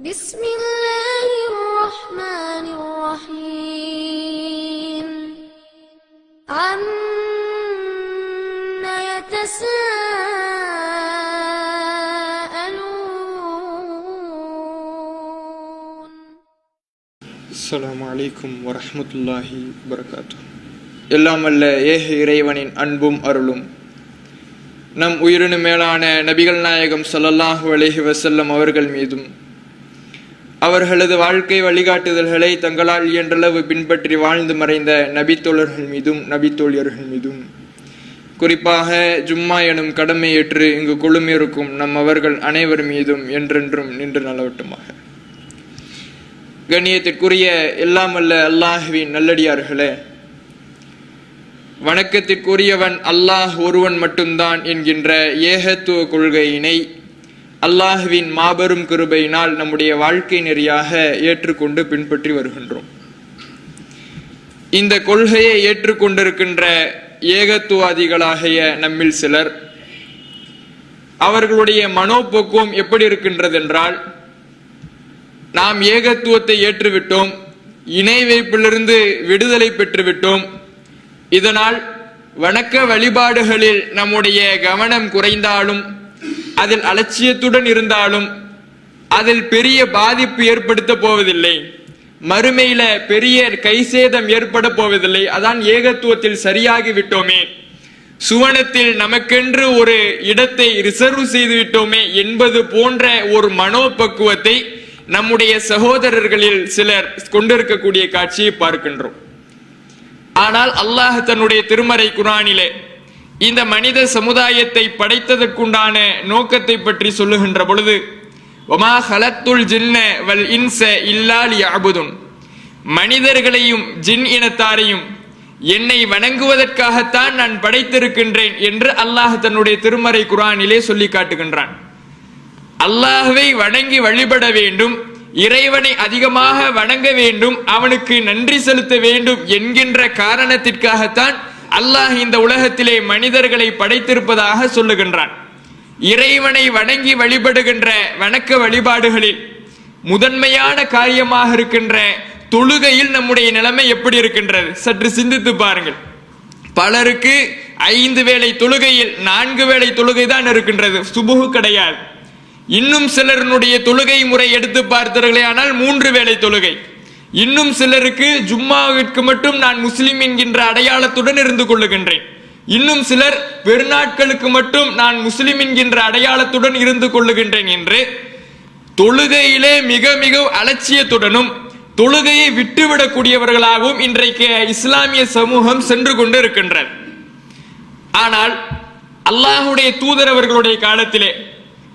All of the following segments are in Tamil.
بسم الله الرحمن الرحيم عم يتساءلون அஸ்ஸலாமு அலைக்கும் வரஹ்மத்துல்லாஹி வரகாத்து எல்லாம் அல்ல ஏக இறைவனின் அன்பும் அருளும் நம் உயிரினு மேலான நபிகள் நாயகம் ஸல்லல்லாஹு அலைஹி வஸல்லம் அவர்கள் மீதும் அவர்களது வாழ்க்கை வழிகாட்டுதல்களை தங்களால் இயன்றளவு பின்பற்றி வாழ்ந்து மறைந்த நபித்தோழர்கள் மீதும் நபித்தோழியர்கள் மீதும். குறிப்பாக ஜும்மா எனும் கடமையேற்று இங்கு குழுமையிருக்கும் நம் அவர்கள் அனைவர் மீதும் என்றென்றும் நின்று நலவட்டுமாக. கண்ணியத்திற்குரிய எல்லாம் அல்ல அல்லாஹுவின் நல்லடியார்களே வணக்கத்திற்குரியவன் அல்லாஹ் ஒருவன் மட்டும்தான் என்கின்ற ஏகத்துவ கொள்கையினை அல்லாஹுவின் மாபெரும் கிருபையினால் நம்முடைய வாழ்க்கை நெறியாக ஏற்றுக்கொண்டு பின்பற்றி வருகின்றோம். இந்த கொள்கையை ஏற்றுக்கொண்டிருக்கின்ற ஏகத்துவாதிகளாகிய நம்மில் சிலர் அவர்களுடைய மனோபோக்குவம் எப்படி இருக்கின்றது என்றால் நாம் ஏகத்துவத்தை ஏற்றுவிட்டோம் இணை வைப்பிலிருந்து விடுதலை பெற்றுவிட்டோம் இதனால் வணக்க வழிபாடுகளில் நம்முடைய கவனம் குறைந்தாலும் அதில் அலட்சியத்துடன் இருந்தாலும் அதில் பெரிய பாதிப்பு ஏற்படுத்த போவதில்லை. மறுமையில பெரிய கை சேதம் ஏற்பட போவதில்லை. அதான் ஏகத்துவத்தில் சரியாகி விட்டோமே. சுவனத்தில் நமக்கென்று ஒரு இடத்தை ரிசர்வ் செய்து விட்டோமே என்பது போன்ற ஒரு மனோபக்குவத்தை நம்முடைய சகோதரர்களில் சிலர் கொண்டிருக்கக்கூடிய காட்சியை பார்க்கின்றோம். ஆனால் அல்லாஹ் தன்னுடைய திருமறை குரானிலே இந்த மனித சமுதாயத்தை படைத்ததற்குண்டான நோக்கத்தை பற்றி சொல்லுகின்ற பொழுது ஒமா ஹலத்துல் ஜின்ன வல் இன்ச இல்லால் யாபுதுன் மனிதர்களையும் ஜின் இனத்தாரையும் என்னை வணங்குவதற்காகத்தான் நான் படைத்திருக்கின்றேன் என்று அல்லாஹ் தன்னுடைய திருமறை குரானிலே சொல்லி காட்டுகின்றான். அல்லாஹுவை வணங்கி வழிபட வேண்டும் இறைவனை அதிகமாக வணங்க வேண்டும் அவனுக்கு நன்றி செலுத்த வேண்டும் என்கின்ற காரணத்திற்காகத்தான் அல்லாஹ் இந்த உலகத்திலே மனிதர்களை படைத்திருப்பதாக சொல்லுகின்றான். இறைவனை வணங்கி வழிபடுகின்ற வணக்க வழிபாடுகளில் முதன்மையான காரியமாக இருக்கின்ற தொழுகையில் நம்முடைய நிலைமை எப்படி இருக்கின்றது? சற்று சிந்தித்து பாருங்கள். பலருக்கு ஐந்து வேளை தொழுகையில் நான்கு வேளை தொழுகை தான் இருக்கின்றது. சுபுகு கிடையாது. இன்னும் சிலருடைய தொழுகை முறை எடுத்து பார்த்தீர்களே ஆனால் மூன்று வேளை தொழுகை. இன்னும் சிலருக்கு ஜும்மாவிற்கு மட்டும் நான் முஸ்லிம் என்கின்ற அடையாளத்துடன் இருந்து கொள்ளுகின்றேன். இன்னும் சிலர் பெருநாட்களுக்கு மட்டும் நான் முஸ்லிம் என்கின்ற அடையாளத்துடன் இருந்து கொள்ளுகின்றேன் என்று தொழுகையிலே மிக மிக அலட்சியத்துடனும் தொழுகையை விட்டுவிடக்கூடியவர்களாகவும் இன்றைக்கு இஸ்லாமிய சமூகம் சென்று கொண்டு இருக்கின்றது ஆனால் அல்லாஹுடைய தூதர் அவர்களுடைய காலத்திலே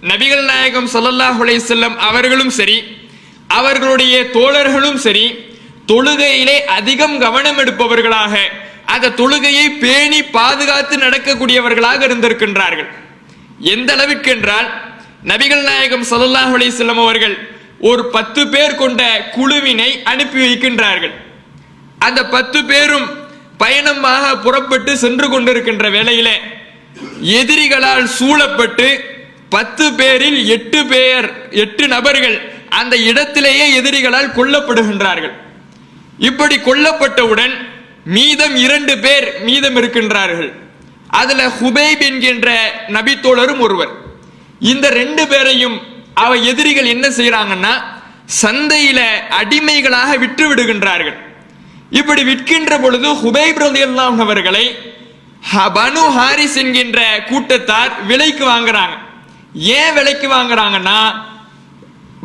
நபிகள் நாயகம் ஸல்லல்லாஹு அலைஹி அவர்களும் சரி அவர்களுடைய தோழர்களும் சரி தொழுகையிலே அதிகம் கவனம் எடுப்பவர்களாக அந்த தொழுகையை பேணி பாதுகாத்து நடக்கக்கூடியவர்களாக இருந்திருக்கின்றார்கள். எந்த அளவிற்கு என்றால் நபிகள் நாயகம் சல்லாஹ் அலைஹி அவர்கள் ஒரு பத்து பேர் கொண்ட குழுவினை அனுப்பி வைக்கின்றார்கள். அந்த பத்து பேரும் பயணமாக புறப்பட்டு சென்று கொண்டிருக்கின்ற வேளையில எதிரிகளால் சூழப்பட்டு பத்து பேரில் எட்டு பேர் எட்டு நபர்கள் அந்த இடத்திலேயே எதிரிகளால் கொல்லப்படுகின்றார்கள். இப்படி கொல்லப்பட்டவுடன் மீதம் இரண்டு பேர் மீதம் இருக்கின்றார்கள். அதுல ஹுபைப் என்கின்ற நபித்தோழரும் ஒருவர். இந்த ரெண்டு பேரையும் அவ எதிரிகள் என்ன செய்யறாங்கன்னா சந்தையில அடிமைகளாக விற்று விடுகின்றார்கள் இப்படி விற்கின்ற பொழுது ஹுபைப் ரதியல்லாம் அவர்களை பனு ஹாரிஸ் என்கின்ற கூட்டத்தார் விலைக்கு வாங்குறாங்க. ஏன் விலைக்கு வாங்குறாங்கன்னா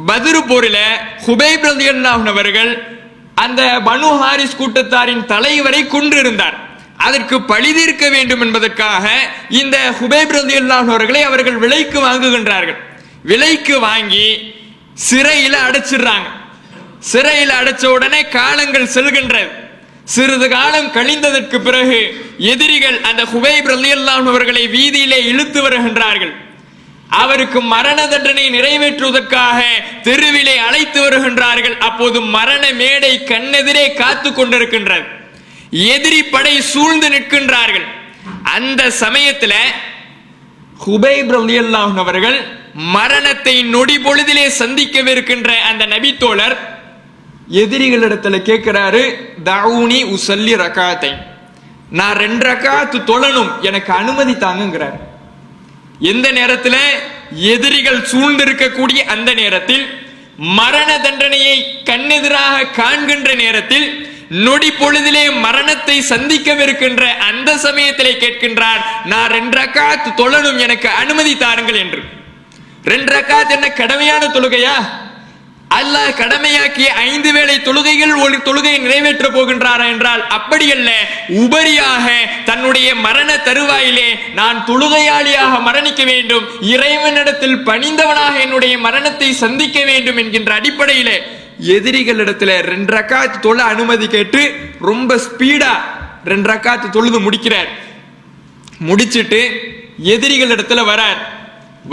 பதிரு போரில ஹுபைப் ரதி அவர்கள் அந்த பனு ஹாரிஸ் கூட்டத்தாரின் தலைவரை கொன்றிருந்தார். அதற்கு பழி தீர்க்க வேண்டும் என்பதற்காக இந்த ஹுபைப் ரதி அவர்களை அவர்கள் விலைக்கு வாங்குகின்றார்கள். விலைக்கு வாங்கி சிறையில அடைச்சிடுறாங்க. சிறையில் அடைச்ச உடனே காலங்கள் செல்கின்றது. சிறிது காலம் கழிந்ததற்கு பிறகு எதிரிகள் அந்த ஹுபைப் ரதி அவர்களை வீதியிலே இழுத்து வருகின்றார்கள். அவருக்கு மரண தண்டனை நிறைவேற்றுவதற்காக தெருவிலே அழைத்து வருகின்றார்கள். அப்போது மரண மேடை கண்ணெதிரே காத்து கொண்டிருக்கின்றது. எதிரி படை சூழ்ந்து நிற்கின்றார்கள். அந்த சமயத்தில் ஹுபைப் ரலியல்லாஹு அவர்கள் மரணத்தை நொடி பொழுதிலே சந்திக்கவிருக்கின்ற அந்த நபித்தோழர் எதிரிகளிடத்துல கேட்கிறாரு தவுனி உசல்லி ரகாத்தை. நான் ரெண்டு ரகாத்து தொழணும். எனக்கு அனுமதி தாங்குங்கிறார். எந்த நேரத்தில் எதிரிகள் சூழ்ந்திருக்கக்கூடிய அந்த நேரத்தில் மரண தண்டனையை கண்ணெதிராக காண்கின்ற நேரத்தில் நொடி பொழுதிலே மரணத்தை சந்திக்கவிருக்கின்ற அந்த சமயத்திலே கேட்கின்றார் நான் ரெண்டு ரக்காத் தொழணும் எனக்கு அனுமதி தாருங்கள் என்று. ரெண்டு என்ன கடமையான தொழுகையா? அல்லாஹ் கடமையாக்கிய ஐந்து வேளை தொழுகைகள் ஒரு தொழுகையை நிறைவேற்ற போகின்றாரா என்றால் அப்படி அல்ல உபரியாக தன்னுடைய மரண தருவாயிலே நான் தொழுகையாளியாக மரணிக்க வேண்டும். இறைவனிடத்தில் பணிந்தவனாக என்னுடைய மரணத்தை சந்திக்க வேண்டும் என்கின்ற அடிப்படையிலே எதிரிகளிடத்துல ரெண்டு ரக்காத்து தொழ அனுமதி கேட்டு ரொம்ப ஸ்பீடா ரெண்டு ரக்காத்து தொழுது முடிக்கிறார். முடிச்சிட்டு எதிரிகள் இடத்துல வரார்.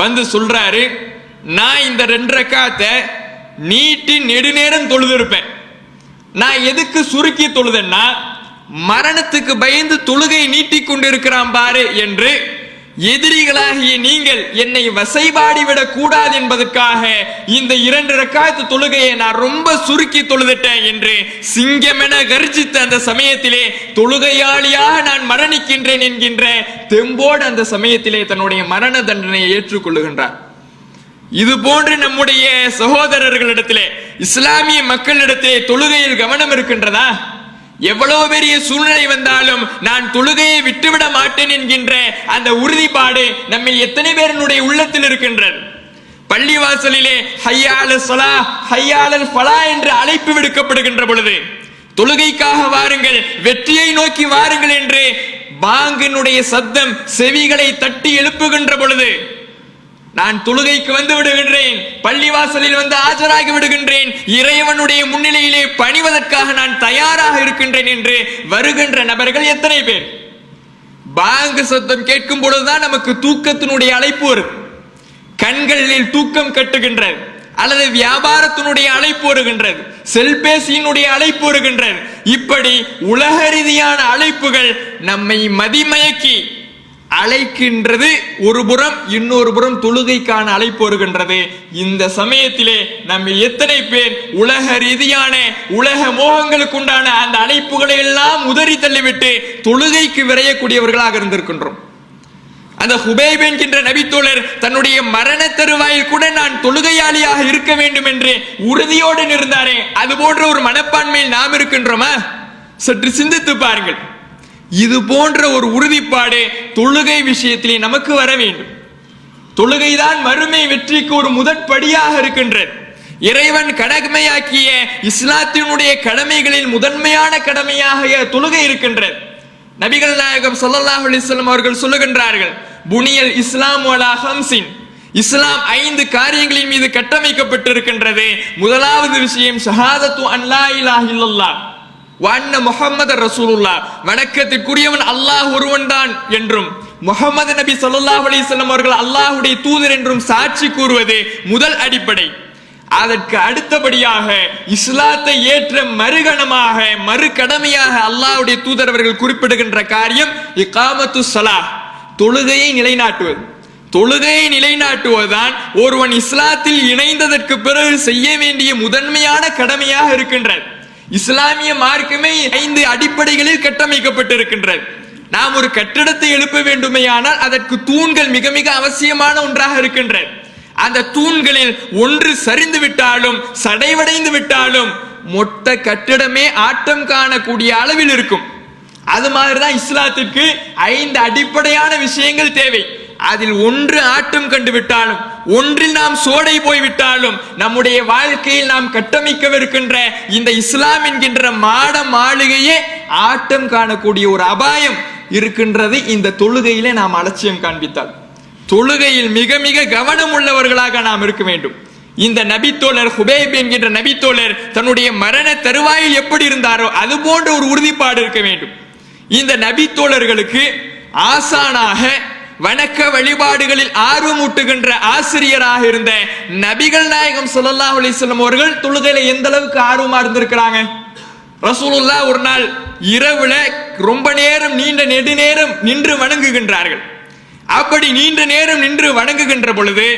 வந்து சொல்றாரு நான் இந்த ரெண்டு ரக்காத்தை நீட்டி நெடுநேரம் தொழுது இருப்பேன் நான் எதுக்கு சுருக்கி தொழுதேன்னா மரணத்துக்கு பயந்து தொழுகை நீட்டி கொண்டிருக்கிறான் பாரு என்று எதிரிகளாகிய நீங்கள் என்னை வசைபாடிவிடக் கூடாது என்பதற்காக இந்த இரண்டு ரக்காயத்து தொழுகையை நான் ரொம்ப சுருக்கி தொழுதுட்டேன் என்று சிங்கமென கர்ஜித்த அந்த சமயத்திலே தொழுகையாளியாக நான் மரணிக்கின்றேன் என்கின்ற தெம்போடு அந்த சமயத்திலே தன்னுடைய மரண தண்டனையை ஏற்றுக்கொள்ளுகின்றார் இது போன்று நம்முடைய சகோதரர்களிடத்திலே இஸ்லாமிய மக்களிடத்திலே தொழுகையில் கவனம் இருக்கின்றதா? எவ்வளவு பெரிய சூழ்நிலை வந்தாலும் நான் தொழுகையை விட்டுவிட மாட்டேன் என்கின்ற அந்த உறுதிப்பாடு நம்ம எத்தனை பேருடைய உள்ளத்தில் இருக்கின்றது. பள்ளிவாசலிலே ஹையால சலா ஹையாளல் ஃபலா என்று அழைப்பு விடுக்கப்படுகின்ற பொழுது தொழுகைக்காக வாருங்கள் வெற்றியை நோக்கி வாருங்கள் என்று பாங்கினுடைய சத்தம் செவிகளை தட்டி எழுப்புகின்ற பொழுது நான் தொழுகைக்கு வந்து விடுகின்றேன் பள்ளிவாசலில் வந்து ஆஜராகி விடுகின்றேன் இறைவனுடைய முன்னிலையிலே பணிவதற்காக நான் தயாராக இருக்கின்றேன் என்று வருகின்ற நபர்கள் எத்தனை பேர்? பாங்கு சத்தம் கேட்கும் பொழுதுதான் நமக்கு தூக்கத்தினுடைய அழைப்பு வரும். கண்களில் தூக்கம் கட்டுகின்றது அல்லது வியாபாரத்தினுடைய அழைப்பு வருகின்றது செல்பேசியினுடைய அழைப்பு வருகின்றது. இப்படி உலக ரீதியான அழைப்புகள் நம்மை மதிமயக்கி அழைக்கின்றது ஒரு புறம் இன்னொரு புறம் தொழுகைக்கான அழைப்பு வருகின்றது. இந்த சமயத்திலே நம்ம எத்தனை பேர் உலக ரீதியான உலக மோகங்களுக்குண்டான அந்த அழைப்புகளை எல்லாம் உதறி தள்ளிவிட்டு தொழுகைக்கு விரையக்கூடியவர்களாக இருந்திருக்கின்றோம். அந்த ஹுபைப் என்கின்ற நபித்தோழர் தன்னுடைய மரண தருவாயில் கூட நான் தொழுகையாளியாக இருக்க வேண்டும் என்று உறுதியோடு இருந்தாரே அது போன்ற ஒரு மனப்பான்மையில் நாம் இருக்கின்றோமா? சற்று சிந்தித்து பாருங்கள். இது போன்ற ஒரு உறுதிப்பாடு தொழுகை விஷயத்திலே நமக்கு வர வேண்டும். தொழுகைதான் மறுமை வெற்றிக்கு ஒரு முதற்படியாக இருக்கின்றது. இறைவன் கடமையாக்கிய இஸ்லாத்தினுடைய கடமைகளில் முதன்மையான கடமையாக தொழுகை இருக்கின்றது. நபிகள் நாயகம் சல்லாஹ் அலிஸ்லாம் அவர்கள் சொல்லுகின்றார்கள் புனியல் இஸ்லாம் ஹம்சின் இஸ்லாம் ஐந்து காரியங்களின் மீது கட்டமைக்கப்பட்டிருக்கின்றது. முதலாவது விஷயம் ஷஹாதத்து அன்லா வண்ண முகமது ரசூலுல்லா வணக்கத்திற்குரியவன் அல்லாஹ் ஒருவன் தான் என்றும் முகமது நபி சொல்லாஹ் அலிசல்லம் அவர்கள் அல்லாஹுடைய தூதர் என்றும் சாட்சி கூறுவது முதல் அடிப்படை. அதற்கு அடுத்தபடியாக இஸ்லாத்தை ஏற்ற மறுகணமாக மறு கடமையாக அல்லாஹுடைய தூதர் அவர்கள் குறிப்பிடுகின்ற காரியம் இகாமத்து சலா தொழுகையை நிலைநாட்டுவது. தொழுகையை நிலைநாட்டுவதுதான் ஒருவன் இஸ்லாத்தில் இணைந்ததற்கு பிறகு செய்ய வேண்டிய முதன்மையான கடமையாக இருக்கின்றது. இஸ்லாமிய மார்க்கமே ஐந்து அடிப்படைகளில் கட்டமைக்கப்பட்டிருக்கின்றது. நாம் ஒரு கட்டிடத்தை எழுப்ப வேண்டுமையானால் அதற்கு தூண்கள் மிக மிக அவசியமான ஒன்றாக இருக்கின்றது. அந்த தூண்களில் ஒன்று சரிந்து விட்டாலும் சடைவடைந்து விட்டாலும் மொத்த கட்டிடமே ஆட்டம் காணக்கூடிய அளவில் இருக்கும். அது மாதிரிதான் இஸ்லாத்துக்கு ஐந்து அடிப்படையான விஷயங்கள் தேவை. அதில் ஒன்று ஆட்டம் கண்டு விட்டாலும் ஒன்றில் நாம் சோடை போய்விட்டாலும் நம்முடைய வாழ்க்கையில் நாம் கட்டமைக்கவிருக்கின்ற இந்த இஸ்லாம் என்கின்ற மாட மாளிகையே ஆட்டம் காணக்கூடிய ஒரு அபாயம் இருக்கின்றது. இந்த தொழுகையிலே நாம் அலட்சியம் காண்பித்தால் தொழுகையில் மிக மிக கவனம் உள்ளவர்களாக நாம் இருக்க வேண்டும். இந்த நபித்தோழர் ஹுபைப் என்கின்ற நபித்தோழர் தன்னுடைய மரண தருவாயில் எப்படி இருந்தாரோ அது போன்ற ஒரு உறுதிப்பாடு இருக்க வேண்டும். இந்த நபித்தோழர்களுக்கு ஆசானாக வணக்க வழிபாடுகளில் ஆர்வமூட்டுகின்ற ஆசிரியராக இருந்த நபிகள் நாயகம் சுல்லா அலிஸ்லம் அவர்கள் தொழுகையில எந்த அளவுக்கு ஆர்வமா இருந்திருக்கிறாங்க? ரசூலுல்லா ஒரு நாள் இரவுல ரொம்ப நேரம் நீண்ட நெடுநேரம் நின்று வணங்குகின்றார்கள். அப்படி நீண்ட நேரம் நின்று வணங்குகின்ற பொழுது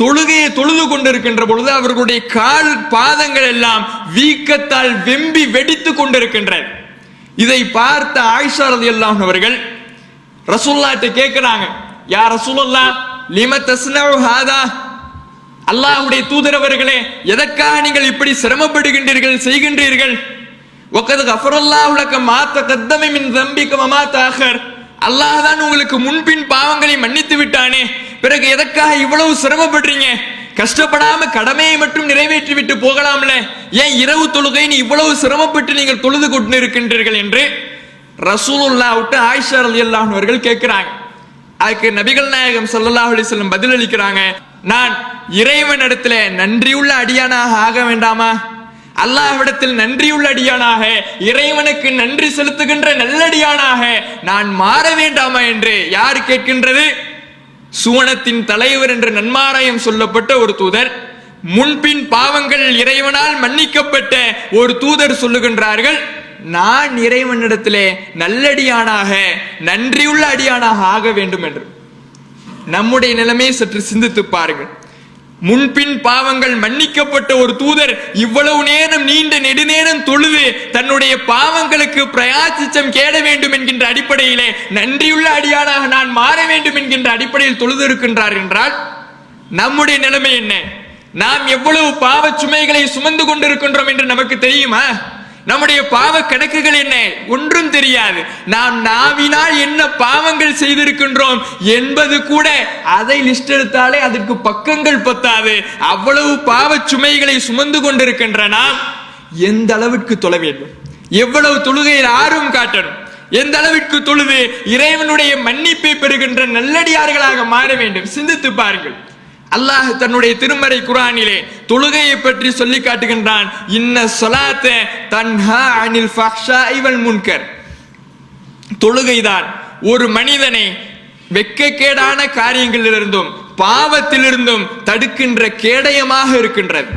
தொழுகையை தொழுது கொண்டிருக்கின்ற பொழுது அவர்களுடைய கால் பாதங்கள் எல்லாம் வீக்கத்தால் வெம்பி வெடித்துக் கொண்டிருக்கின்றது இதை பார்த்த ஆயிஷா ரலியல்லாஹு அவர்கள் ரசூல்லாட்ட கேட்கிறாங்க யா ரசூலுல்லா லிம தஸ்னவு ஹாதா? அல்லாஹ்வுடைய தூதரவர்களே எதற்காக நீங்கள் இப்படி சிரமப்படுகின்றீர்கள் செய்கின்றீர்கள்? ஒக்கது கஃபரல்லாஹ் லக மாத்த கத்தமை மின் தம்பிக்க மமா தாகர் அல்லாஹ் தான் உங்களுக்கு முன்பின் பாவங்களை மன்னித்து விட்டானே பிறகு எதற்காக இவ்வளவு சிரமப்படுறீங்க? கஷ்டப்படாம கடமையை மட்டும் நிறைவேற்றி விட்டு போகலாம்ல? ஏன் இரவு தொழுகைன்னு இவ்வளவு சிரமப்பட்டு நீங்கள் தொழுது கொண்டு இருக்கின்றீர்கள் என்று? ரசூலுல்லா விட்டு ஆயிஷா ரலியல்லாஹு அவர்கள் கேட்கிறாங்க. அதுக்கு நபிகள் நாயகம் சல்லல்லாஹ் அலி செல்லம் பதில் அளிக்கிறாங்க. நான் இறைவனிடத்துல நன்றியுள்ள அடியானாக ஆக வேண்டாமா? அல்லாஹ்விடத்தில் நன்றியுள்ள அடியானாக இறைவனுக்கு நன்றி செலுத்துகின்ற நல்லடியானாக நான் மாற வேண்டாமா என்று யார் கேட்கின்றது? சுவனத்தின் தலைவர் என்று நன்மாராயம் சொல்லப்பட்ட ஒரு தூதர். முன்பின் பாவங்கள் இறைவனால் மன்னிக்கப்பட்ட ஒரு தூதர் சொல்லுகின்றார்கள். நான் இறைவனிடத்திலே நல்லடியானாக நன்றியுள்ள அடியானாக ஆக வேண்டும் என்று. நம்முடைய நிலைமையை சற்று சிந்தித்து பாருங்கள். முன்பின் பாவங்கள் மன்னிக்கப்பட்ட ஒரு தூதர் இவ்வளவு நேரம் நீண்ட நெடுநேரம் தொழுது தன்னுடைய பாவங்களுக்கு பிரயாசிச்சம் கேட வேண்டும் என்கின்ற அடிப்படையிலே நன்றியுள்ள அடியானாக நான் மாற வேண்டும் என்கின்ற அடிப்படையில் தொழுது இருக்கின்றார் என்றால் நம்முடைய நிலைமை என்ன? நாம் எவ்வளவு பாவச் சுமைகளை சுமந்து கொண்டிருக்கின்றோம் என்று நமக்கு தெரியுமா? நம்முடைய பாவ கணக்குகள் என்ன? ஒன்றும் தெரியாது. நாம் நாவினால் என்ன பாவங்கள் செய்திருக்கின்றோம் என்பது கூட அதை லிஸ்ட் எடுத்தாலே அதற்கு பக்கங்கள் பத்தாது. அவ்வளவு பாவச் சுமைகளை சுமந்து கொண்டிருக்கின்ற நாம் எந்த அளவிற்கு தொலை வேண்டும்? எவ்வளவு தொழுகையில் ஆர்வம் காட்டணும்? எந்த அளவிற்கு தொழுது இறைவனுடைய மன்னிப்பை பெறுகின்ற நல்லடியார்களாக மாற வேண்டும்? சிந்தித்து பாருங்கள். அல்லாஹ் தன்னுடைய திருமறை குரானிலே தொழுகையை பற்றி சொல்லி காட்டுகின்றான். இன்ன சொலாத்த தன்ஹா அனில் ஃபக்ஷா இவன் முன்கர். தொழுகைதான் ஒரு மனிதனை வெட்கக்கேடான காரியங்களிலிருந்தும் பாவத்திலிருந்தும் தடுக்கின்ற கேடயமாக இருக்கின்றது.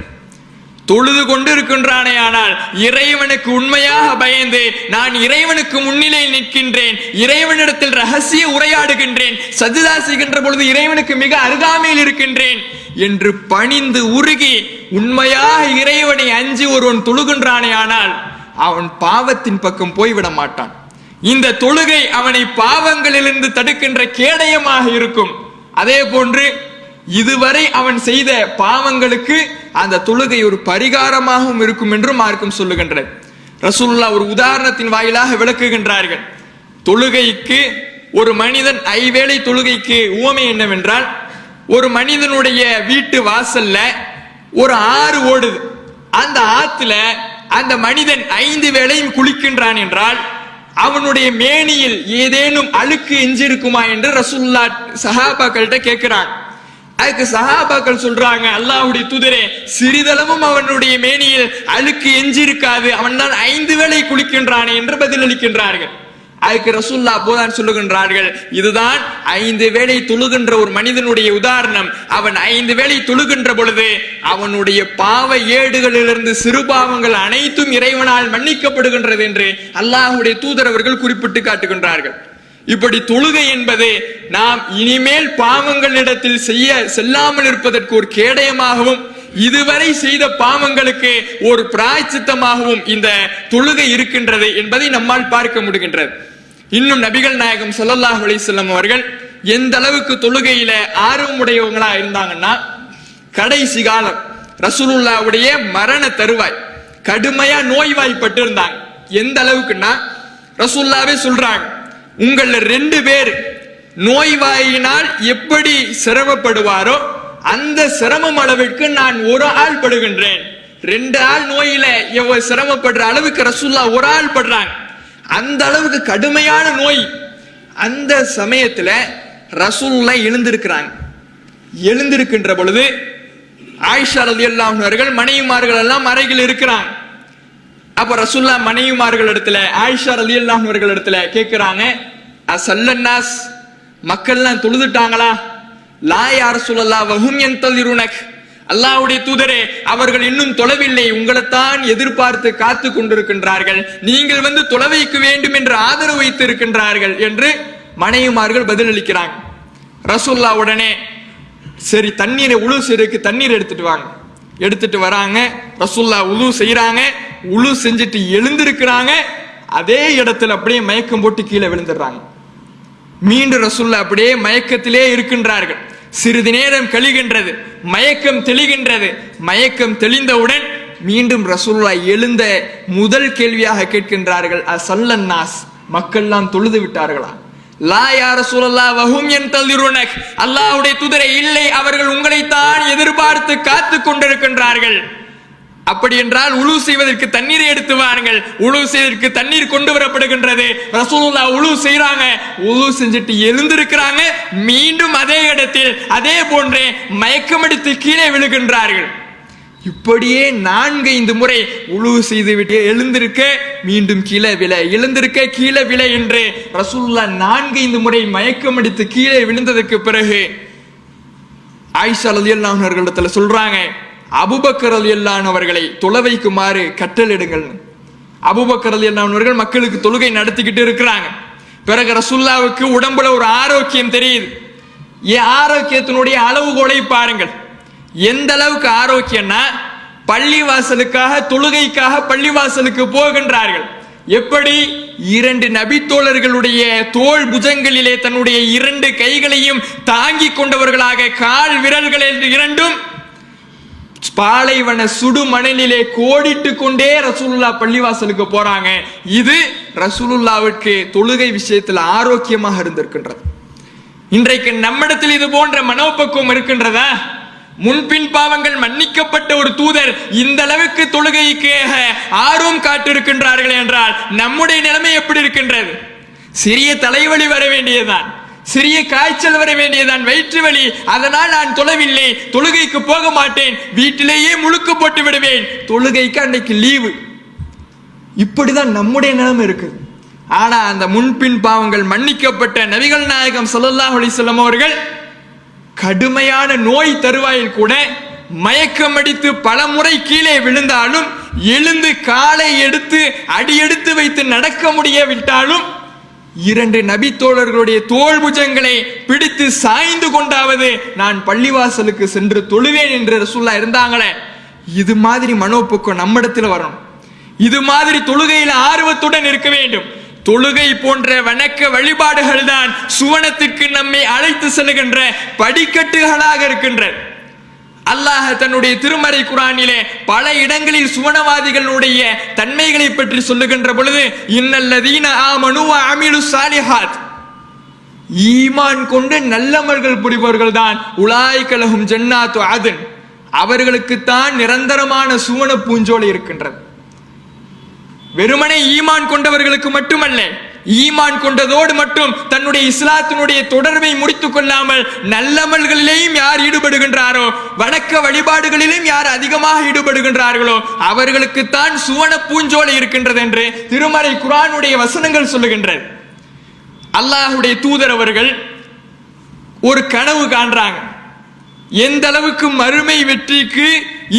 தொழுது கொண்டிருக்கின்றானே ஆனால் இறைவனுக்கு உண்மையாக பயந்து நான் இறைவனுக்கு முன்னிலை நிற்கின்றேன். இறைவனிடத்தில் ரகசிய உரையாடுகின்றேன். சஜிதா செய்கின்ற பொழுது இறைவனுக்கு மிக அருகாமையில் இருக்கின்றேன் என்று பணிந்து உருகி உண்மையாக இறைவனை அஞ்சி ஒருவன் தொழுகின்றானே ஆனால் அவன் பாவத்தின் பக்கம் போய்விட மாட்டான். இந்த தொழுகை அவனை பாவங்களிலிருந்து தடுக்கின்ற கேடயமாக இருக்கும். அதே போன்று இதுவரை அவன் செய்த பாவங்களுக்கு அந்த தொழுகை ஒரு பரிகாரமாகவும் இருக்கும் என்று மார்க்கம் சொல்லுகின்றது. ரசூல்லா ஒரு உதாரணத்தின் வாயிலாக விளக்குகின்றார்கள். தொழுகைக்கு ஒரு மனிதன் ஐவேளை தொழுகைக்கு உவமை என்னவென்றால் ஒரு மனிதனுடைய வீட்டு வாசல்ல ஒரு ஆறு ஓடுது. அந்த ஆத்துல அந்த மனிதன் ஐந்து வேளையும் குளிக்கின்றான் என்றால் அவனுடைய மேனியில் ஏதேனும் அழுக்கு எஞ்சிருக்குமா என்று ரசூல்லா சஹாபாக்கள்கிட்ட கேட்கிறான். அதுக்கு சஹாபாக்கள் சொல்றாங்க அல்லாவுடைய தூதரே சிறிதளவும் அவனுடைய மேனியில் அழுக்கு எஞ்சிருக்காது அவன் தான் ஐந்து வேளை குளிக்கின்றானே என்று பதிலளிக்கின்றார்கள். அதுக்கு ரசூல்லா போதான் சொல்லுகின்றார்கள் இதுதான் ஐந்து வேளை தொழுகின்ற ஒரு மனிதனுடைய உதாரணம். அவன் ஐந்து வேளை தொழுகின்ற பொழுது அவனுடைய பாவ ஏடுகளிலிருந்து சிறு பாவங்கள் அனைத்தும் இறைவனால் மன்னிக்கப்படுகின்றது என்று அல்லாஹுடைய தூதரவர்கள் குறிப்பிட்டு காட்டுகின்றார்கள். இப்படி தொழுகை என்பது நாம் இனிமேல் பாவங்களிடத்தில் செய்ய செல்லாமல் இருப்பதற்கு ஒரு கேடயமாகவும் இதுவரை செய்த பாவங்களுக்கு ஒரு பிராய்ச்சித்தமாகவும் இந்த தொழுகை இருக்கின்றது என்பதை நம்மால் பார்க்க முடிகின்றது. இன்னும் நபிகள் நாயகம் சொல்லல்லாஹ் அலைஹி அவர்கள் எந்த அளவுக்கு தொழுகையில ஆர்வமுடையவங்களா இருந்தாங்கன்னா கடைசி காலம் ரசூலுல்லாவுடைய மரண தருவாய் கடுமையா நோய்வாய்ப்பட்டு இருந்தாங்க எந்த அளவுக்குன்னா ரசூல்லாவே சொல்றாங்க உங்கள ரெண்டு பேர் நோய்வாயினால் எப்படி சிரமப்படுவாரோ அந்த சிரமம் அளவிற்கு நான் ஒரு ஆள் படுகின்றேன். ரெண்டு ஆள் நோயில எவ்வளவு சிரமப்படுற அளவுக்கு ரசுல்லா ஒரு ஆள் படுறாங்க. அந்த அளவுக்கு கடுமையான நோய். அந்த சமயத்துல ரசூல்லா எழுந்திருக்கிறாங்க. எழுந்திருக்கின்ற பொழுது ஆயிஷா ரலியல்லாஹு அல்லாஹர்கள் மனைவிமார்கள் எல்லாம் அறையில் இருக்கிறாங்க. அப்ப ரசுல்லா மனைவிமார்கள் இடத்துல ஆயிஷா அலி அல்லாஹர்கள் இடத்துல கேட்கிறாங்க அசல்லன்னாஸ் மக்கள்லாம் தொழுதுட்டாங்களா? லா யார் சொல்லல்லா வஹும் என்தலிருனக் அல்லாவுடைய தூதரே அவர்கள் இன்னும் தொலைவில்லை உங்களைத்தான் எதிர்பார்த்து காத்து கொண்டிருக்கின்றார்கள். நீங்கள் வந்து தொலைவைக்கு வேண்டும் என்று ஆதரவு வைத்து இருக்கின்றார்கள் என்று மனைவிமார்கள் பதிலளிக்கிறாங்க. ரசுல்லா உடனே சரி தண்ணீரை உழு செய்யறதுக்கு தண்ணீர் எடுத்துட்டு வாங்க. எடுத்துட்டு வராங்க. ரசுல்லா உழு செய்யறாங்க உழு செஞ்சுட்டு எழுந்திருக்கிறாங்க. அதே இடத்துல அப்படியே மயக்கம் போட்டு கீழே விழுந்துடுறாங்க. மீண்டும் ரசுல்லா அப்படியே மயக்கத்திலே இருக்கின்றார்கள். சிறிது நேரம் கழிகின்றது. மயக்கம் தெளிகின்றது. மயக்கம் தெளிந்தவுடன் மீண்டும் ரசூல்லா எழுந்த முதல் கேள்வியாக கேட்கின்றார்கள். அசல்லன் நாஸ் மக்கள்லாம் தொழுது விட்டார்களா? லா யா ரசூலல்லா வஹும் யன்தலிருனக். அல்லாஹ்வுடைய இல்லை அவர்கள் உங்களைத்தான் எதிர்பார்த்து காத்து கொண்டிருக்கின்றார்கள். அப்படி என்றால் உழு செய்வதற்கு தண்ணீரை எடுத்து வாருங்கள். உழு செய்வதற்கு தண்ணீர் கொண்டு வரப்படுகின்றது. ரசூலுல்லா உழு செய்யறாங்க உழு செஞ்சுட்டு எழுந்திருக்கிறாங்க. மீண்டும் அதே இடத்தில் அதே போன்றே மயக்கமடித்து கீழே விழுகின்றார்கள். இப்படியே நான்கைந்து முறை உழு செய்து விட்டு எழுந்திருக்க மீண்டும் கீழே விழ. எழுந்திருக்க கீழே விழ என்று ரசூலுல்லா நான்கைந்து முறை மயக்கமடித்து கீழே விழுந்ததற்கு பிறகு ஆயிஷா ரலியல்லாஹு அவர்களிடத்துல சொல்றாங்க அபுபக்கர் ரலியல்லாஹு அவர்களை தொலை வைக்குமாறு கட்டளிடுங்கள் அபுபக்கர் ரலியல்லாஹு மக்களுக்கு தொழுகை நடத்திக்கிட்டு இருக்கிறாங்க. பிறகு ரசுல்லாவுக்கு உடம்புல ஒரு ஆரோக்கியம் தெரியுது. ஏன் ஆரோக்கியத்தினுடைய அளவுகோலை பாருங்கள். எந்த அளவுக்கு ஆரோக்கியம்னா பள்ளிவாசலுக்காக தொழுகைக்காக பள்ளிவாசலுக்கு போகின்றார்கள். எப்படி? இரண்டு நபித்தோழர்களுடைய தோள் புஜங்களிலே தன்னுடைய இரண்டு கைகளையும் தாங்கி கொண்டவர்களாக கால் விரல்கள் என்று இரண்டும் பாலைவன சுடு மணலிலே கோடிட்டு கொண்டே ரசூலுல்லா பள்ளிவாசலுக்கு போறாங்க. இது ரசூலுல்லாவுக்கு தொழுகை விஷயத்தில் ஆரோக்கியமாக இருந்திருக்கின்றது. இன்றைக்கு நம்மிடத்தில் இது போன்ற மனோபக்குவம் இருக்கின்றதா? முன்பின் பாவங்கள் மன்னிக்கப்பட்ட ஒரு தூதர் இந்த அளவுக்கு தொழுகைக்காக ஆர்வம் காட்டிருக்கின்றார்கள் என்றால் நம்முடைய நிலைமை எப்படி இருக்கின்றது? சிறிய தலைவலி வர வேண்டியதுதான். சிறிய காய்ச்சல் வர வேண்டியதான் வயிற்று வலி. அதனால் நான் தொழவில்லை. தொழுகைக்கு போக மாட்டேன். வீட்டிலேயே முழுக்க போட்டு விடுவேன். தொழுகைக்கு அன்னைக்கு லீவு. இப்படிதான் நம்முடைய நிலைமை இருக்கு. ஆனா அந்த முன்பின் பாவங்கள் மன்னிக்கப்பட்ட நபிகள் நாயகம் ஸல்லல்லாஹு ஒளி வஸல்லம் அவர்கள் கடுமையான நோய் தருவாயில் கூட மயக்கம் அடித்து பல முறை கீழே விழுந்தாலும் எழுந்து காலை எடுத்து அடி எடுத்து வைத்து நடக்க முடியவிட்டாலும் இரண்டு நபித்தோழர்களுடைய தோள் புஜங்களை பிடித்து சாய்ந்து கொண்டாவது நான் பள்ளிவாசலுக்கு சென்று தொழுவேன் என்று ரசூல்லா இருந்தாங்களே இது மாதிரி மனோப்போக்கம் நம்மிடத்தில் வரணும். இது மாதிரி தொழுகையில் ஆர்வத்துடன் இருக்க வேண்டும். தொழுகை போன்ற வணக்க வழிபாடுகள் தான் சுவனத்துக்கு நம்மை அழைத்து செல்கின்ற படிக்கட்டுகளாக இருக்கின்ற. அல்லாஹ் தன்னுடைய திருமறை குரானிலே பல இடங்களில் சுவனவாதிகளுடைய தன்மைகளை பற்றி சொல்லுகின்ற பொழுது இன்னல்லதீன ஆமனு அமிலு சாலிஹாத். ஈமான் கொண்டு நல்லமர்கள் புரிபவர்கள் தான் உலாய் கலகும் ஜன்னாத்து அதன் அவர்களுக்குத்தான் நிரந்தரமான சுவன பூஞ்சோலை இருக்கின்றது. வெறுமனே ஈமான் கொண்டவர்களுக்கு மட்டுமல்ல ஈமான் கொண்டதோடு மட்டும் தன்னுடைய இஸ்லாத்தினுடைய தொடர்பை முடித்துக் கொள்ளாமல் நல்லமல்களிலேயும் யார் ஈடுபடுகின்றாரோ வணக்க வழிபாடுகளிலும் யார் அதிகமாக ஈடுபடுகின்றார்களோ அவர்களுக்குத்தான் சுவன பூஞ்சோலை இருக்கின்றது என்று திருமலை குரானுடைய வசனங்கள் சொல்லுகின்றது அல்லாஹுடைய தூதர் அவர்கள் ஒரு கனவு காண்றாங்க. எந்த அளவுக்கு மறுமை வெற்றிக்கு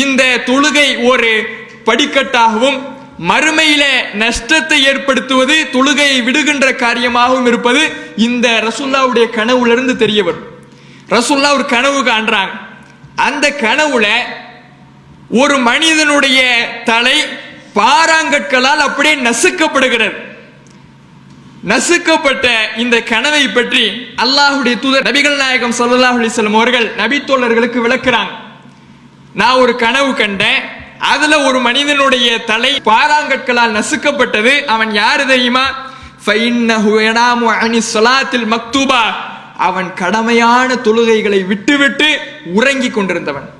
இந்த தொழுகை ஒரு படிக்கட்டாகவும் மறுமையில நஷ்டத்தை ஏற்படுத்துவது தொழுகையை விடுகின்ற காரியமாகவும் இருப்பது இந்த ரசுல்லாவுடைய கனவுலிருந்து தெரிய வரும். ரசுல்லா ஒரு கனவு காண்றாங்க. அந்த கனவுல ஒரு மனிதனுடைய தலை பாறாங்கற்களால் அப்படியே நசுக்கப்படுகிறது. நசுக்கப்பட்ட இந்த கனவை பற்றி அல்லாஹுடைய தூதர் நபிகள் நாயகம் சல்லாஹ் அலிசல்லம் அவர்கள் நபித்தோழர்களுக்கு விளக்குறாங்க. நான் ஒரு கனவு கண்டேன். அதுல ஒரு மனிதனுடைய தலை பாறாங்கற்களால் நசுக்கப்பட்டது. அவன் யாரு தெரியுமா? அனி மக்தூபா. அவன் கடமையான தொழுகைகளை விட்டுவிட்டு உறங்கிக் கொண்டிருந்தவன்.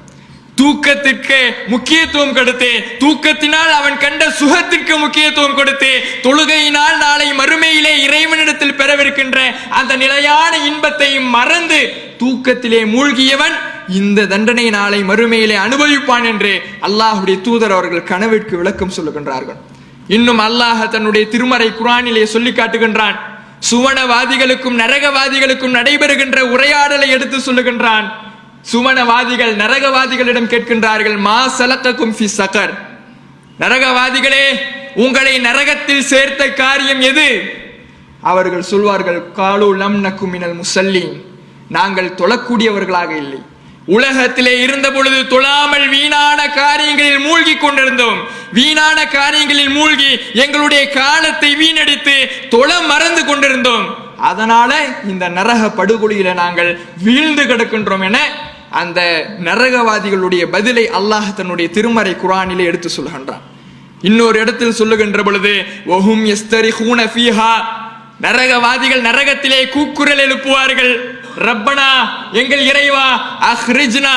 தூக்கத்திற்கு முக்கியத்துவம் கொடுத்து தூக்கத்தினால் அவன் கண்ட சுகத்திற்கு முக்கியத்துவம் கொடுத்து தொழுகையினால் நாளை மறுமையிலே இறைவனிடத்தில் பெறவிருக்கின்ற அந்த நிலையான இன்பத்தை மறந்து தூக்கத்திலே மூழ்கியவன் இந்த தண்டனை நாளை மறுமையிலே அனுபவிப்பான் என்று அல்லாஹுடைய தூதர் அவர்கள் கனவிற்கு விளக்கம் சொல்லுகின்றார்கள். இன்னும் அல்லாஹ் தன்னுடைய திருமறை குரானிலே சொல்லி காட்டுகின்றான். சுவனவாதிகளுக்கும் நரகவாதிகளுக்கும் நடைபெறுகின்ற உரையாடலை எடுத்து சொல்லுகின்றான். சுவனவாதிகள் நரகவாதிகளிடம் கேட்கின்றார்கள் மா சலக்கக்கும் ஃபி சகர். நரகவாதிகளே உங்களை நரகத்தில் சேர்த்த காரியம் எது? அவர்கள் சொல்வார்கள் காலு லம் நக்கு மினல் முசல்லி நாங்கள் தொழக்கூடியவர்களாக இல்லை. உலகத்திலே இருந்த பொழுது தொழாமல் வீணான காரியங்களில் மூழ்கி கொண்டிருந்தோம். வீணான காரியங்களில் மூழ்கி எங்களுடைய காலத்தை வீணடித்து தொழ மறந்து கொண்டிருந்தோம். அதனால இந்த நரக படுகொலியில நாங்கள் வீழ்ந்து கிடக்கின்றோம் என அந்த நரகவாதிகளுடைய பதிலை அல்லாஹ் தன்னுடைய திருமறை குரானிலே எடுத்து சொல்கின்றான். இன்னொரு இடத்தில் சொல்லுகின்ற பொழுது ஒஹும் எஸ்தரிஹூன ஃபீஹா. நரகவாதிகள் நரகத்திலே கூக்குரல் எழுப்புவார்கள். ரப்பனா எங்கள் இறைவா அஹ்ரிஜ்னா.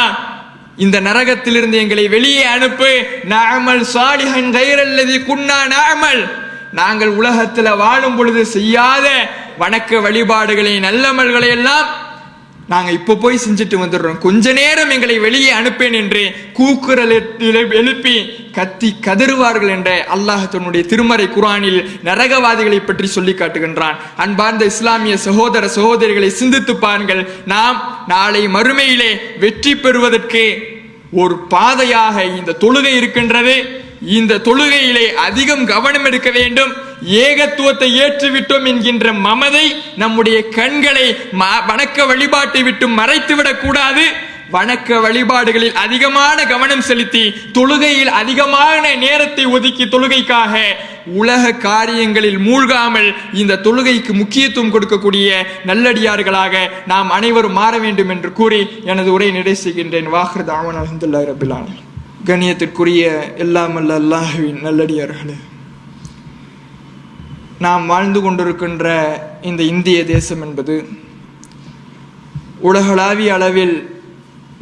இந்த நரகத்திலிருந்து எங்களை வெளியே அனுப்பு. நாமல் சாலிஹன் கைரல்லதி குன்னா நாமல் நாங்கள் உலகத்தில் வாழும் பொழுது செய்யாத வணக்க வழிபாடுகளை நல்லமல்களை எல்லாம் நாங்கள் இப்போ போய் செஞ்சுட்டு வந்துடுறோம். கொஞ்ச நேரம் எங்களை வெளியே அனுப்பேன் என்று கூக்குரல் எழுப்பி கத்தி கதறுவார்கள் என்ற அல்லாஹ் தன்னுடைய திருமறை குரானில் நரகவாதிகளை பற்றி சொல்லி காட்டுகின்றான். அன்பார்ந்த இஸ்லாமிய சகோதர சகோதரிகளை சிந்தித்து பாருங்கள். நாம் நாளை மறுமையிலே வெற்றி பெறுவதற்கு ஒரு பாதையாக இந்த தொழுகை இருக்கின்றது. இந்த தொழுகையிலே அதிகம் கவனம் எடுக்க வேண்டும். ஏகத்துவத்தை ஏற்றுவிட்டோம் என்கின்ற மமதை நம்முடைய கண்களை வணக்க வழிபாட்டை விட்டு மறைத்து விடக்கூடாது வணக்க வழிபாடுகளில் அதிகமான கவனம் செலுத்தி தொழுகையில் அதிகமான நேரத்தை ஒதுக்கி தொழுகைக்காக உலக காரியங்களில் மூழ்காமல் இந்த தொழுகைக்கு முக்கியத்துவம் கொடுக்கக்கூடிய நல்லடியார்களாக நாம் அனைவரும் மாற வேண்டும் என்று கூறி எனது உரை நிறை செய்கின்றேன். வாஹ்ரத் ஆவன் அலமதுல்லா ரபிலான் கண்ணியத்திற்குரிய எல்லாம் அல்லாஹுவின் நல்லடியார்களே. நாம் வாழ்ந்து கொண்டிருக்கின்ற இந்த இந்திய தேசம் என்பது உலகளாவிய அளவில்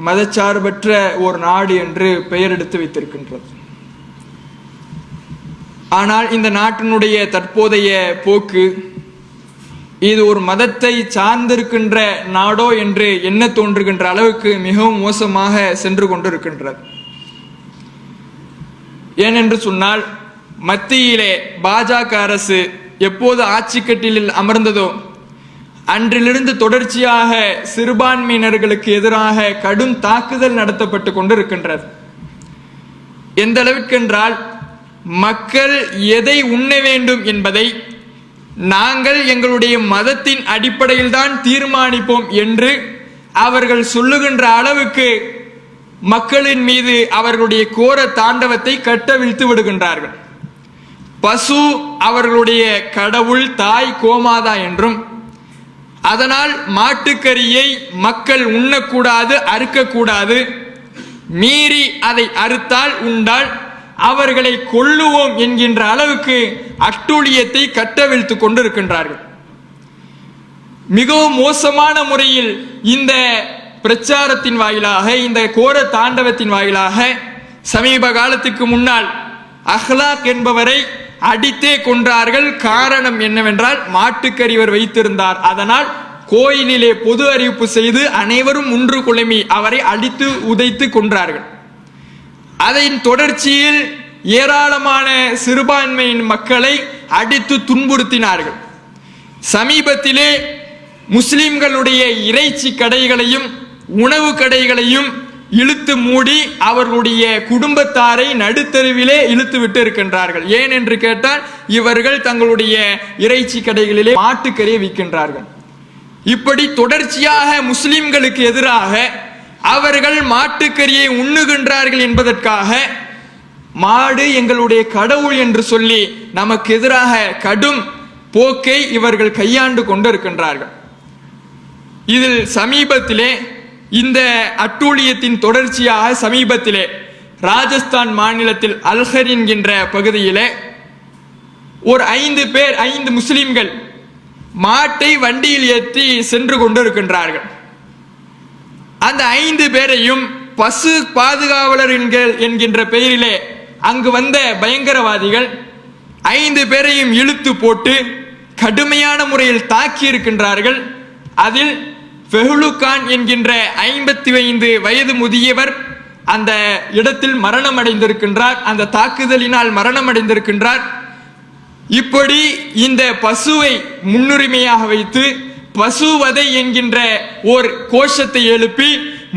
மதச்சார்பற்ற ஒரு நாடு என்று பெயர் எடுத்து வைத்திருக்கின்றது. ஆனால் இந்த நாட்டினுடைய தற்போதைய போக்கு இது ஒரு மதத்தை சார்ந்திருக்கின்ற நாடோ என்று என்ன தோன்றுகின்ற அளவுக்கு மிகவும் மோசமாக சென்று கொண்டிருக்கின்றது. ஏனென்று சொன்னால் மத்தியிலே பாஜக அரசு எப்போது ஆட்சிக்கட்டிலில் அமர்ந்ததோ அன்றிலிருந்து தொடர்ச்சியாக சிறுபான்மையினர்களுக்கு எதிராக கடும் தாக்குதல் நடத்தப்பட்டு கொண்டிருக்கின்றது. எந்த அளவிற்கென்றால் மக்கள் எதை உண்ண வேண்டும் என்பதை நாங்கள் எங்களுடைய மதத்தின் அடிப்படையில் தான் தீர்மானிப்போம் என்று அவர்கள் சொல்லுகின்ற அளவுக்கு மக்களின் மீது அவர்களுடைய கோர தாண்டவத்தை கட்டவிழ்த்து விடுகின்றார்கள். பசு அவர்களுடைய கடவுள் தாய் கோமாதா என்றும் அதனால் மாட்டுக்கறியை மக்கள் உண்ணக்கூடாது அறுக்கக்கூடாது. மீறி அதை அறுத்தால் உண்டால் அவர்களை கொல்லுவோம் என்கின்ற அளவுக்கு அட்டூழியத்தை கட்டவிழ்த்து கொண்டிருக்கின்றார்கள். மிகவும் மோசமான முறையில் இந்த பிரச்சாரத்தின் வாயிலாக இந்த கோர தாண்டவத்தின் வாயிலாக சமீப காலத்துக்கு முன்னால் அஹ்லாக் என்பவரை அடித்தே கொன்றார்கள். காரணம் என்னவென்றால் மாட்டுக்கறிவர் வைத்திருந்தார். அதனால் கோயிலிலே பொது அறிவிப்பு செய்து அனைவரும் ஒன்று குழமி அவரை அடித்து உதைத்து கொன்றார்கள். அதன் தொடர்ச்சியில் ஏராளமான சிறுபான்மையின் மக்களை அடித்து துன்புறுத்தினார்கள். சமீபத்திலே முஸ்லிம்களுடைய இறைச்சி கடைகளையும் உணவு கடைகளையும் இழுத்து மூடி அவர்களுடைய குடும்பத்தாரை நடுத்தருவிலே இழுத்து விட்டு இருக்கின்றார்கள் ஏன் என்று கேட்டால் இவர்கள் தங்களுடைய இறைச்சி கடைகளிலே மாட்டுக்கறியை விற்கின்றார்கள். இப்படி தொடர்ச்சியாக முஸ்லிம்களுக்கு எதிராக அவர்கள் மாட்டுக்கறியை உண்ணுகின்றார்கள் என்பதற்காக மாடு எங்களுடைய கடவுள் என்று சொல்லி நமக்கு எதிராக கடும் போக்கை இவர்கள் கையாண்டு கொண்டிருக்கின்றார்கள். இதில் சமீபத்திலே இந்த அட்டூழியத்தின் தொடர்ச்சியாக சமீபத்திலே ராஜஸ்தான் மாநிலத்தில் அல்ஹர் என்கின்ற பகுதியிலே ஒரு ஐந்து பேர் ஐந்து முஸ்லிம்கள் மாட்டை வண்டியில் ஏற்றி சென்று கொண்டிருக்கின்றார்கள். அந்த ஐந்து பேரையும் பசு பாதுகாவலர் என்கின்ற பெயரிலே அங்கு வந்த பயங்கரவாதிகள் ஐந்து பேரையும் இழுத்து போட்டு கடுமையான முறையில் தாக்கி இருக்கின்றார்கள் அதில் ஃபெஹுலுகான் என்கின்ற ஐம்பத்தி ஐந்து வயது முதியவர் அந்த இடத்தில் மரணம் அடைந்திருக்கின்றார் அந்த தாக்குதலினால் மரணம் அடைந்திருக்கின்றார் இப்படி இந்த பசுவை முன்னுரிமையாக வைத்து பசுவதை என்கின்ற ஓர் கோஷத்தை எழுப்பி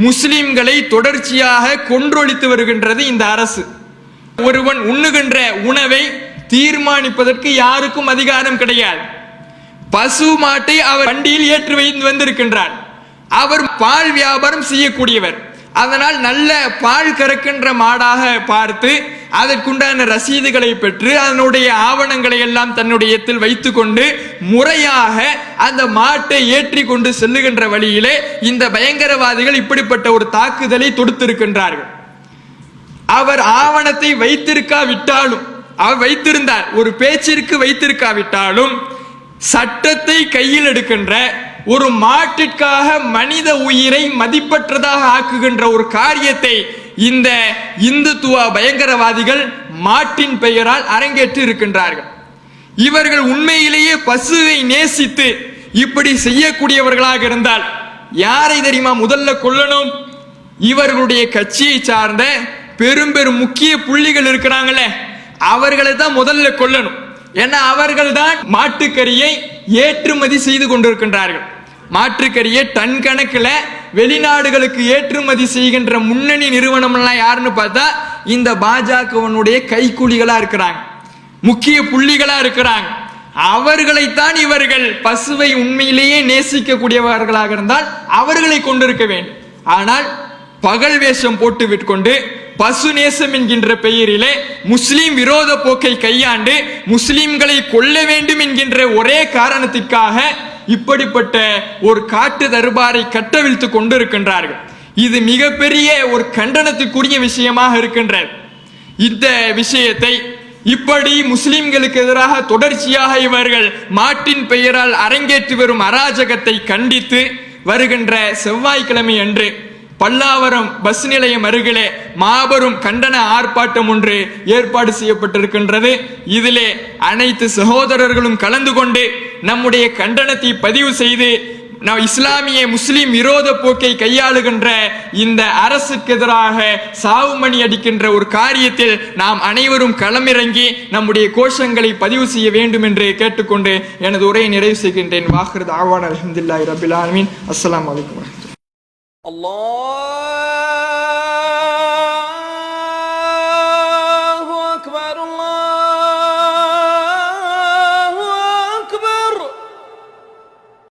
முஸ்லிம்களை தொடர்ச்சியாக கொன்றொழித்து வருகின்றது இந்த அரசு. ஒருவன் உண்ணுகின்ற உணவை தீர்மானிப்பதற்கு யாருக்கும் அதிகாரம் கிடையாது. பசு மாட்டை அவர் வண்டியில் ஏற்றி வைத்து வந்திருக்கின்றான் அவர் பால் வியாபாரம் செய்யக்கூடியவர். அதனால் நல்ல பால் கறக்கின்ற மாடாக பார்த்து அதற்குண்டான ரசீதுகளை பெற்று அதனுடைய ஆவணங்களை எல்லாம் தன்னுடைய எத்தில் வைத்துக்கொண்டு முறையாக அந்த மாட்டை ஏற்றி கொண்டு செல்லுகின்ற வழியிலே இந்த பயங்கரவாதிகள் இப்படிப்பட்ட ஒரு தாக்குதலை தொடுத்திருக்கின்றார்கள். அவர் ஆவணத்தை வைத்திருக்காவிட்டாலும் அவர் வைத்திருந்தார் ஒரு பேச்சிற்கு வைத்திருக்காவிட்டாலும் சட்டத்தை கையில் எடுக்கின்ற ஒரு மாட்டிற்காக மனித உயிரை மதிப்பற்றதாக ஆக்குகின்ற ஒரு காரியத்தை இந்த இந்துத்துவ பயங்கரவாதிகள் மாட்டின் பெயரால் அரங்கேற்றி இருக்கின்றார்கள். இவர்கள் உண்மையிலேயே பசுவை நேசித்து இப்படி செய்யக்கூடியவர்களாக இருந்தால் யாரை தெரியுமா முதல்ல கொல்லணும்? இவர்களுடைய கட்சியை சார்ந்த பெரும் பெரும் முக்கிய புள்ளிகள் இருக்கிறாங்களே அவர்களை தான் முதல்ல கொல்லணும். ஏன்னா அவர்கள் தான் மாட்டுக்கறியை ஏற்றுமதி செய்து கொண்டிருக்கின்றார்கள். மாற்றுக்கறியை டன் கணக்கில் வெளிநாடுகளுக்கு ஏற்றுமதி செய்கின்ற முன்னணி நிறுவனம்லாம் யாருன்னு பார்த்தா இந்த பாஜகவனுடைய கைக்கூலிகளாக இருக்கிறாங்க. முக்கிய புள்ளிகளாக இருக்கிறாங்க. அவர்களைத்தான் இவர்கள் பசுவை உண்மையிலேயே நேசிக்கக்கூடியவர்களாக இருந்தால் அவர்களை கொண்டிருக்க வேண்டும். ஆனால் பகல் வேஷம் போட்டு கொண்டு பசு நேசம் என்கின்ற பெயரிலே முஸ்லிம் விரோத போக்கை கையாண்டு முஸ்லிம்களை கொல்ல வேண்டும் என்கின்ற ஒரே காரணத்திற்காக இப்படிப்பட்ட ஒரு காட்டு தர்பாரை கட்டவிழ்த்து கொண்டிருக்கின்றார்கள். இது மிகப்பெரிய ஒரு கண்டனத்துக்குரிய விஷயமாக இருக்கின்றது. இந்த விஷயத்தை இப்படி முஸ்லிம்களுக்கு எதிராக தொடர்ச்சியாக இவர்கள் மாட்டின் பெயரால் அரங்கேற்றி வரும் அராஜகத்தை கண்டித்து வருகின்ற செவ்வாய்க்கிழமை அன்று பல்லாவரம் பஸ் நிலையம் அருகிலே மாபெரும் கண்டன ஆர்ப்பாட்டம் ஒன்று ஏற்பாடு செய்யப்பட்டிருக்கின்றது. இதிலே அனைத்து சகோதரர்களும் கலந்து கொண்டு நம்முடைய கண்டனத்தை பதிவு செய்து நான் இஸ்லாமிய முஸ்லீம் விரோத போக்கை கையாளுகின்ற இந்த அரசுக்கு எதிராக சாவுமணி அடிக்கின்ற ஒரு காரியத்தில் நாம் அனைவரும் களமிறங்கி நம்முடைய கோஷங்களை பதிவு செய்ய வேண்டும் என்று கேட்டுக்கொண்டு எனது உரையை நிறைவு செய்கின்றேன். வாஹிரத் ஆவான் அலமதுல்லாய் ரபில் ஆலமின். அஸ்லாம் வலைக்கம் அல்லாஹ்